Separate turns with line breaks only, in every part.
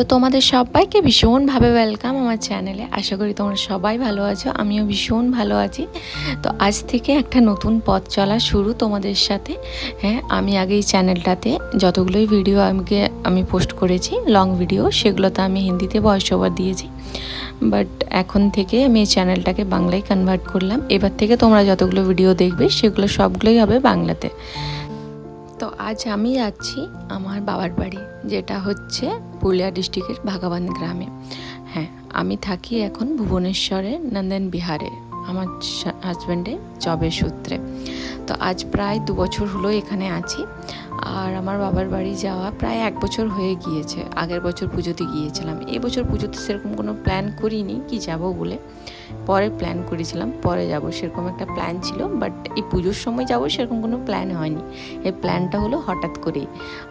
তো তোমাদের সবাইকে ভীষণভাবে ওয়েলকাম আমার চ্যানেলে আশা করি তোমরা সবাই ভালো আছো, আমিও ভীষণ ভালো আছি। তো আজ থেকে একটা নতুন পথ চলা শুরু তোমাদের সাথে। হ্যাঁ আমি আগে এই চ্যানেলটাতে যতগুলোই ভিডিও আমাকে, আমি পোস্ট করেছি লং ভিডিও সেগুলোতে আমি হিন্দিতে ভয়েস ওভার দিয়েছি। বাট এখন থেকে আমি এই চ্যানেলটাকে বাংলায় কনভার্ট করলাম। এবার থেকে তোমরা যতগুলো ভিডিও দেখবে, সেগুলো সবগুলোই হবে বাংলাতে। তো আজ আমি যাচ্ছি আমার বাবার বাড়ি, যেটা হচ্ছে পুরুলিয়া ডিস্ট্রিক্টের ভাগাবান গ্রামে। হ্যাঁ আমি থাকি এখন ভুবনেশ্বরে নন্দন বিহারে আমার হাজব্যান্ডে জবের সূত্রে। তো আজ প্রায় দু বছর হলো এখানে আছি। আর আমার বাবার বাড়ি যাওয়া প্রায় এক বছর হয়ে গিয়েছে। আগের বছর পুজোতে গিয়েছিলাম। এই বছর পুজোতে সেরকম কোনো প্ল্যান করিনি কি যাব বলে। পরে প্ল্যান করেছিলাম, পরে যাব। সেরকম একটা প্ল্যান ছিল বাট এই পুজোর সময় যাব সেরকম কোনো প্ল্যান হয়নি। এই প্ল্যানটা হলো হঠাৎ করেই।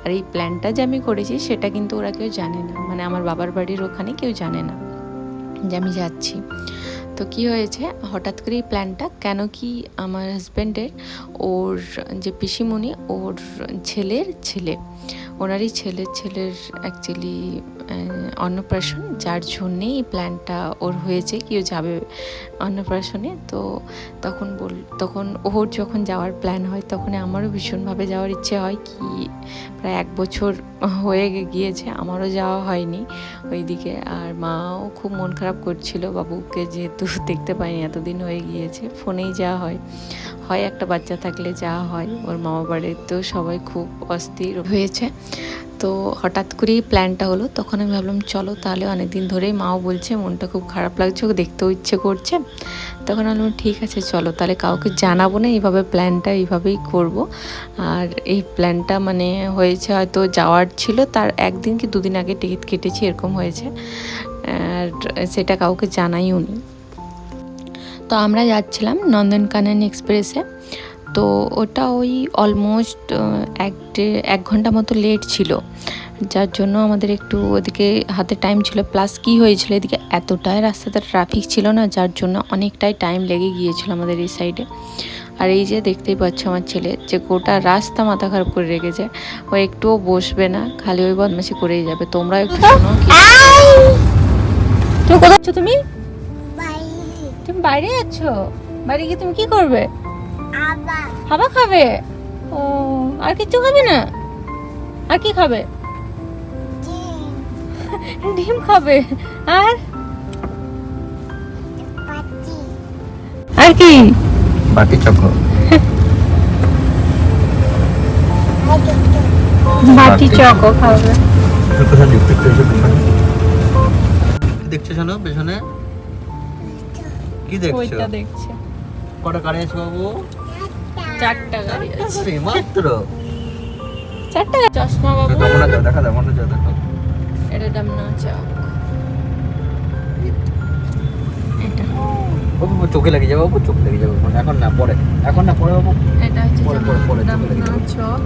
আর এই প্ল্যানটা যে আমি করেছি সেটা কিন্তু ওরা কেউ জানে না। মানে আমার বাবার বাড়ির ওখানে কেউ জানে না যে আমি যাচ্ছি। তো কি হয়েছে? হঠাৎ করে এই প্ল্যানটা কেন কি আমার হাজব্যান্ডের ওর যে পিসিমণি, ওর ছেলের ছেলে, ওনারই ছেলের ছেলের অ্যাকচুয়ালি অন্নপ্রাশন, যার জন্যেই এই প্ল্যানটা ওর হয়েছে, কেউ যাবে অন্নপ্রাশনে। তো তখন বল, তখন ওর যখন যাওয়ার প্ল্যান হয়, তখন আমারও ভীষণভাবে যাওয়ার ইচ্ছে হয় কি, প্রায় এক বছর হয়ে গিয়েছে, আমারও যাওয়া হয়নি ওইদিকে। আর মাও খুব মন খারাপ করছিল, বাবুকে যেহেতু দেখতে পাইনি, এতদিন হয়ে গিয়েছে, ফোনেই যাওয়া হয়। হয় একটা বাচ্চা থাকলে যাওয়া হয়, ওর মামা বাড়িতেও সবাই খুব অস্থির হয়েছে। তো হঠাৎ করেই প্ল্যানটা হলো, তখন আমি ভাবলাম, চলো তাহলে অনেক দিন ধরেই মাও বলছে, মনটা খুব খারাপ লাগছে, ওকে দেখতেও ইচ্ছে করছে। তখন আমি ঠিক আছে, চলো, তাহলে কাউকে জানাব না, এইভাবে প্ল্যানটা এইভাবেই করব। আর এই প্ল্যানটা মানে হয়েছে হয়তো যাওয়ার ছিল, তার একদিন কি দুদিন আগে টিকিট কেটেছি, এরকম হয়েছে। আর সেটা কাউকে জানাইও নি। তো আমরা যাচ্ছিলাম নন্দনকানন এক্সপ্রেসে তো ওটা ওই অলমোস্ট এক এক ঘণ্টা মতো লেট ছিল। যার জন্য আমাদের একটু ওদিকে হাতে টাইম ছিল প্লাস কি হয়েছিল এদিকে এতটাই রাস্তাতে ট্রাফিক ছিল না যার জন্য অনেকটাই টাইম লেগে গিয়েছিল আমাদের এই সাইডে আর এই যে দেখতেই পাচ্ছ আমার ছেলে যে গোটা রাস্তা মাথা খারাপ করে রেখেছে। ও একটুও বসবে না খালি ওই বদমাশি করেই যাবে। তোমরা একটু শোনো। তুমি কোথায় যাচ্ছ তুমি? তুমি বাইরে আছো? বাইরে গিয়ে তুমি কি করবে? হাবা খাবে? ও আর কিছু খাবে না? আর কি খাবে? ডিম খাবে। আর? আর কি?
বাটি চক্র
বাটি চকো খাবে।
দেখছ শোনো পেছনে? কি দেখছ?
দেখছে।
কটা গাড়ি আছে বাবু?
চারটা গাড়ি আছে।
মাত্র?
চারটা চশমা বাবু।
মনে যাও দেখা দাও মনে যাও দেখো
এটা দাম না এটা।
বাবু চোখে লেগে যাবে বাবু চোখে লেগে যাবে। এখন না পরে। এখন না পরে বাবু।
এটা হচ্ছে
পরে, পরে, পরে,
দাম
চলে
না
যাবে।
চক।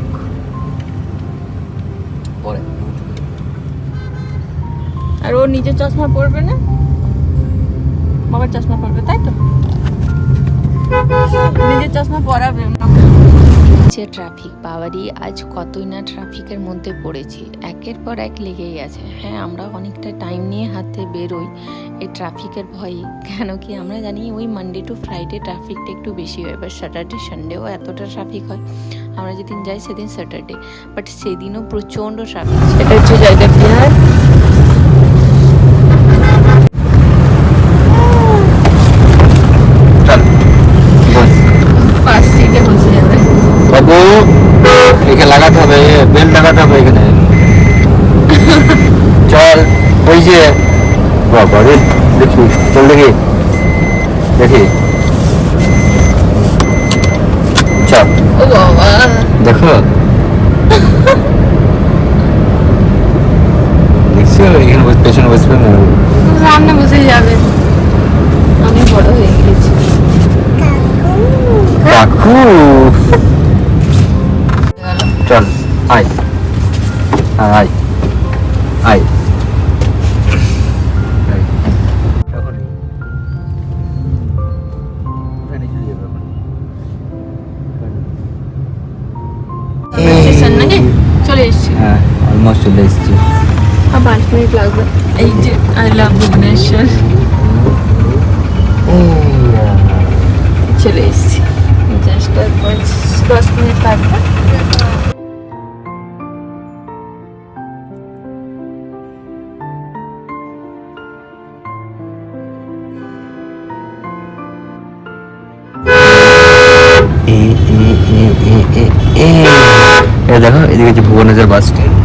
পরে।
আর ও নিজের চশমা পরবে না? বাবার চশমা পরবে তাই তো? নিজের চশমা পরাবে যে ট্রাফিক বাবারই আজ কতই না ট্রাফিকের মধ্যে পড়েছি। একের পর এক লেগেই আছে। হ্যাঁ আমরা অনেকটা টাইম নিয়ে হাতে বেরোই। এই ট্রাফিকের ভয়ে। কেন কি আমরা জানি ওই মানডে টু ফ্রাইডে ট্রাফিকটা একটু বেশি হয় এবার স্যাটারডে সানডেও এতটা ট্রাফিক হয়। আমরা যেদিন যাই সেদিন স্যাটারডে বাট সেদিনও প্রচণ্ড ট্রাফিক এটা হচ্ছে জয়দেব বিহার।
বেল লাগাতে হবে এখানে চল ওই যে বাবা রে দেখি চল দেখি দেখি। চল। দেখো। দেখছ এখানে বস- পেছনে বসবে না?
সামনে বসে যাবে। আমি বড় হয়ে গেছি।
কাকু। চল। আয় আয় আয় চলে
এসছি
হ্যাঁ অলমোস্ট চলে এসেছি
আর পাঁচ মিনিট লাগবে এই যে আই লাভ ভুবনেশ্বর চলে এসেছি জাস্ট আর দশ মিনিট লাগবে
ए ए ए ए ए ए ये ए ए ए ए बस स्टैंड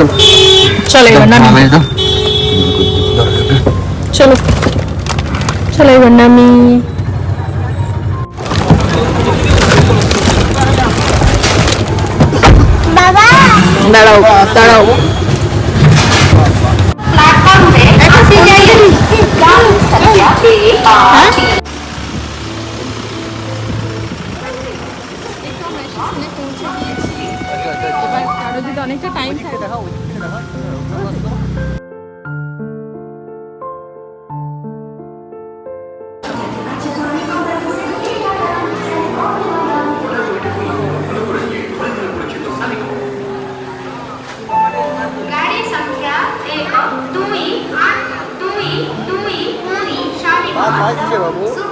চলো চলো
এবার নামি
নামে দাও
চলো চলো এবার নামি দাঁড়াও দাঁড়াও
অনেকটা টাইম দুই আট দুই দুই দুই সারি বাবু